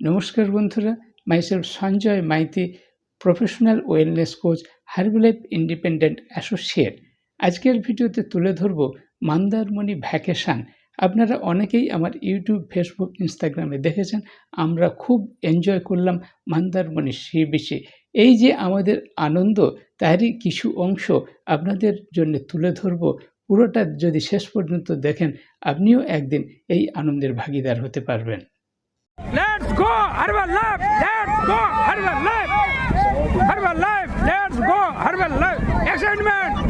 নমস্কার বন্ধুরা myself Sanjay, Maity professional wellness coach Herbalife independent associate আজকের ভিডিওতে তুলে ধরব মন্দারমণি ভ্যাকেশান আপনারা অনেকেই আমার ইউটিউব ফেসবুক ইনস্টাগ্রামে দেখেছেন, আমরা খুব এনজয় করলাম মন্দারমণি সি বিচে এই যে আমাদের আনন্দ, তারই কিছু অংশ আপনাদের জন্য তুলে ধরব। পুরোটা যদি শেষ পর্যন্ত দেখেন, আপনিও একদিন এই আনন্দের ভাগিদার হতে পারবেন। Let's go Herbal Life! Let's go Herbal Life! Herbal Life! Let's go Herbal Life! Excitement!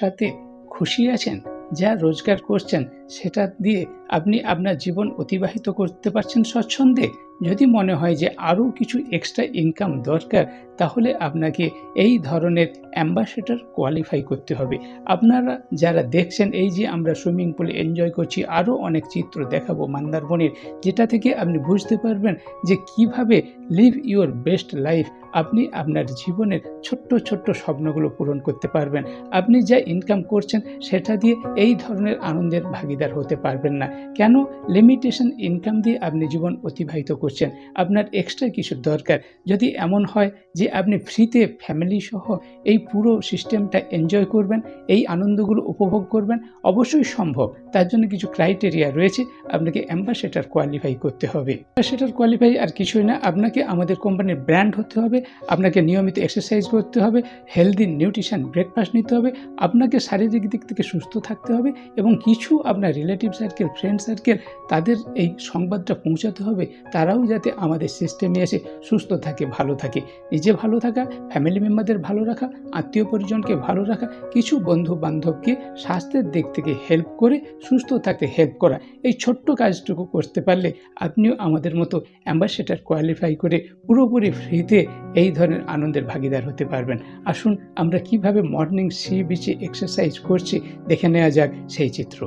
সাথে খুশি আছেন যা রোজগার করছেন সেটা দিয়ে আপনি আপনার জীবন অতিবাহিত করতে পারছেন স্বচ্ছন্দে। যদি মনে হয় যে আরও কিছু এক্সট্রা ইনকাম দরকার, তাহলে আপনাকে এই ধরনের অ্যাম্বাসেডর কোয়ালিফাই করতে হবে। আপনারা যারা দেখছেন, এই যে আমরা সুইমিং পুলে এনজয় করছি, আরও অনেক চিত্র দেখাবো মন্দারমণির, যেটা থেকে আপনি বুঝতে পারবেন যে কীভাবে লিভ ইউর বেস্ট লাইফ আপনি আপনার জীবনের ছোট্ট ছোট্ট স্বপ্নগুলো পূরণ করতে পারবেন। আপনি যা ইনকাম করছেন, সেটা দিয়ে এই ধরনের আনন্দের ভাগিদার হতে পারবেন না। কেন লিমিটেশন ইনকাম দিয়ে আপনি জীবন অতিবাহিত করছেন? আপনার এক্সট্রা কিছু দরকার। যদি এমন হয় যে আপনি ফ্রিতে ফ্যামিলি সহ এই পুরো সিস্টেমটা এনজয় করবেন, এই আনন্দগুলো উপভোগ করবেন, অবশ্যই সম্ভব। তার জন্য কিছু ক্রাইটেরিয়া রয়েছে। আপনাকে অ্যাম্বাসেডার কোয়ালিফাই করতে হবে। অ্যাম্বাসেডার কোয়ালিফাই আর কিছুই না। আপনাকে আমাদের কোম্পানির ব্র্যান্ড হতে হবে, আপনাকে নিয়মিত এক্সারসাইজ করতে হবে হেলদি নিউট্রিশন ব্রেকফাস্ট নিতে হবে, আপনাকে শারীরিক দিক থেকে সুস্থ থাকতে হবে এবং কিছু আপনার রিলেটিভ সার্কেল ফ্রেন্ড সার্কেল তাদের এই সংবাদটা পৌঁছাতে হবে। তারাও যাতে আমাদের সিস্টেমে এসে সুস্থ থাকে, ভালো থাকে। নিজে ভালো থাকা ফ্যামিলি মেম্বারদের ভালো রাখা, আত্মীয় পরিজনকে ভালো রাখা, কিছু বন্ধু বান্ধবকে স্বাস্থ্যের দিক থেকে হেল্প করে সুস্থ থাকতে হেল্প করা। এই ছোট্ট কাজটুকু করতে পারলে আপনিও আমাদের মতো অ্যাম্বাসেডার কোয়ালিফাই করে পুরোপুরি ফ্রিতে এই ধরনের আনন্দের ভাগিদার হতে পারবেন। আসুন, আমরা কীভাবে মর্নিং সি বিচে এক্সারসাইজ করছি, দেখে নেওয়া যাক সেই চিত্র।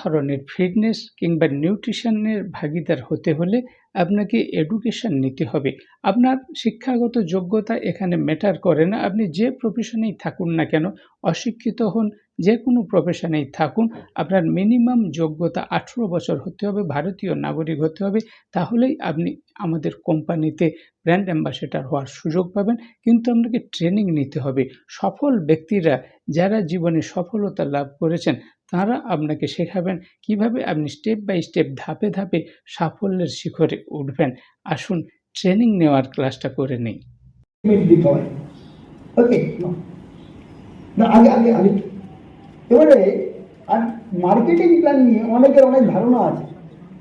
ধরনের ফিটনেস কিংবা নিউট্রিশনের ভাগিদার হতে হলে আপনাকে এডুকেশন নিতে হবে। আপনার শিক্ষাগত যোগ্যতা এখানে ম্যাটার করে না। আপনি যে প্রফেশনেই থাকুন না কেন, অশিক্ষিত হন, যে কোনো প্রফেশনেই থাকুন, আপনার মিনিমাম যোগ্যতা আঠেরো বছর হতে হবে, ভারতীয় নাগরিক হতে হবে, তাহলেই আপনি আমাদের কোম্পানিতে ব্র্যান্ড অ্যাম্বাসেডার হওয়ার সুযোগ পাবেন। কিন্তু আপনাকে ট্রেনিং নিতে হবে। সফল ব্যক্তিরা যারা জীবনে সফলতা লাভ করেছেন তারা আপনাকে শেখাবেন কীভাবে আপনি স্টেপ বাই স্টেপ ধাপে ধাপে সাফল্যের শিখরে উঠবেন। আসুন ট্রেনিং নেওয়ার ক্লাসটা করে নেই। এবারে আর মার্কেটিং প্ল্যান নিয়ে অনেকের অনেক ধারণা আছে।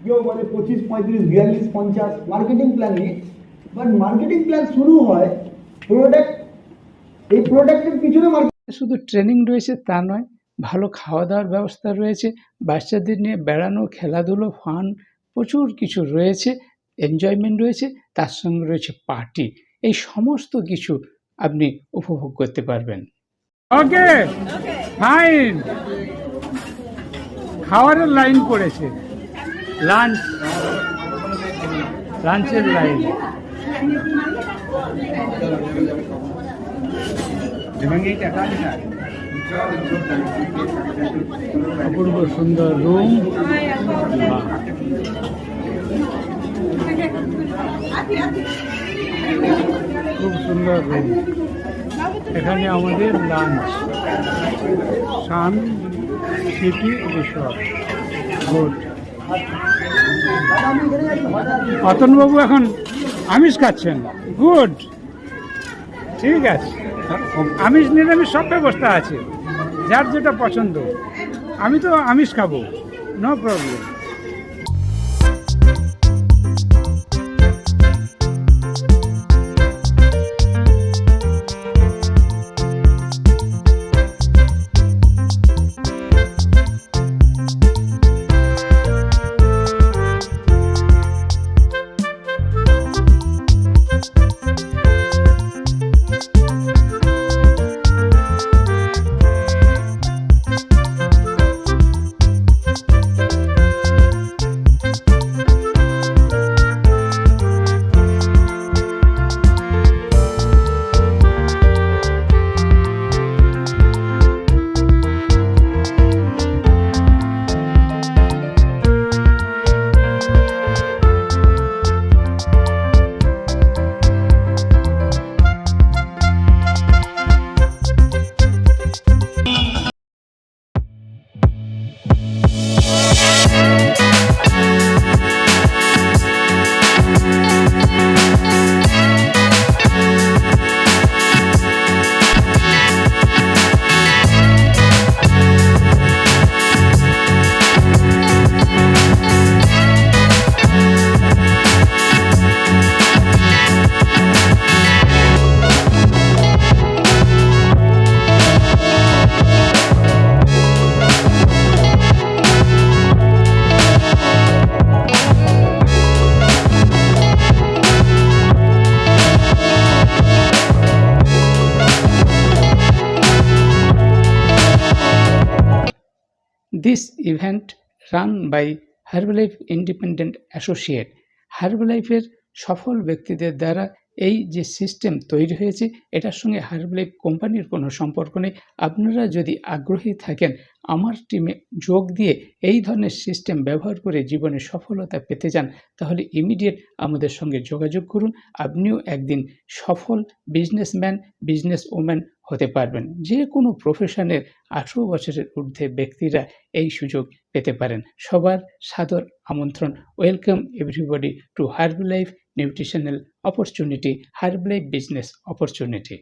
কেউ বলে পঁচিশ পঁয়ত্রিশ বিয়াল্লিশ পঞ্চাশ। মার্কেটিং প্ল্যান নিয়ে। বাট মার্কেটিং প্ল্যান শুরু হয় প্রোডাক্ট এই প্রোডাক্টের পিছনে মার্কেট শুধু ট্রেনিং রয়েছে তা নয় ভালো খাওয়া দাওয়ার ব্যবস্থা রয়েছে বাচ্চাদের নিয়ে বেড়ানো খেলাধুলো ফান প্রচুর কিছু রয়েছে এনজয়মেন্ট রয়েছে তার সঙ্গে রয়েছে পার্টি এই সমস্ত কিছু আপনি উপভোগ করতে পারবেন। ওকে ফাইন খাওয়ারের লাইন পড়েছে। লাঞ্চ লাঞ্চের লাইন অপূর্ব সুন্দর রুম। খুব সুন্দর রুম। এখানে আমাদের lunch Sun City resort good অতনবাবু এখন আমিষ খাচ্ছেন। গুড। ঠিক আছে। আমিষ নিরামিষ সব ব্যবস্থা আছে। যার যেটা পছন্দ আমি তো আমিষ খাব no problem This event run by Herbalife Independent Associate. হার্বালাইফের সফল ব্যক্তিদের দ্বারা এই যে সিস্টেম তৈরি হয়েছে, এটার সঙ্গে হার্বালাইফ কোম্পানির কোনো সম্পর্ক নেই। আপনারা যদি আগ্রহী থাকেন, আমার টিমে যোগ দিয়ে এই ধরনের সিস্টেম ব্যবহার করে জীবনে সফলতা পেতে চান, তাহলে ইমিডিয়েট আমাদের সঙ্গে যোগাযোগ করুন। আপনিও একদিন সফল বিজনেসম্যান বিজনেস ওম্যান হতে পারবেন। যে কোনো প্রফেশনের আঠেরো বছরের ঊর্ধ্বে ব্যক্তিরা এই সুযোগ পেতে পারেন। সবার সাদর আমন্ত্রণ। Welcome everybody to Herbalife nutritional opportunity Herbalife business opportunity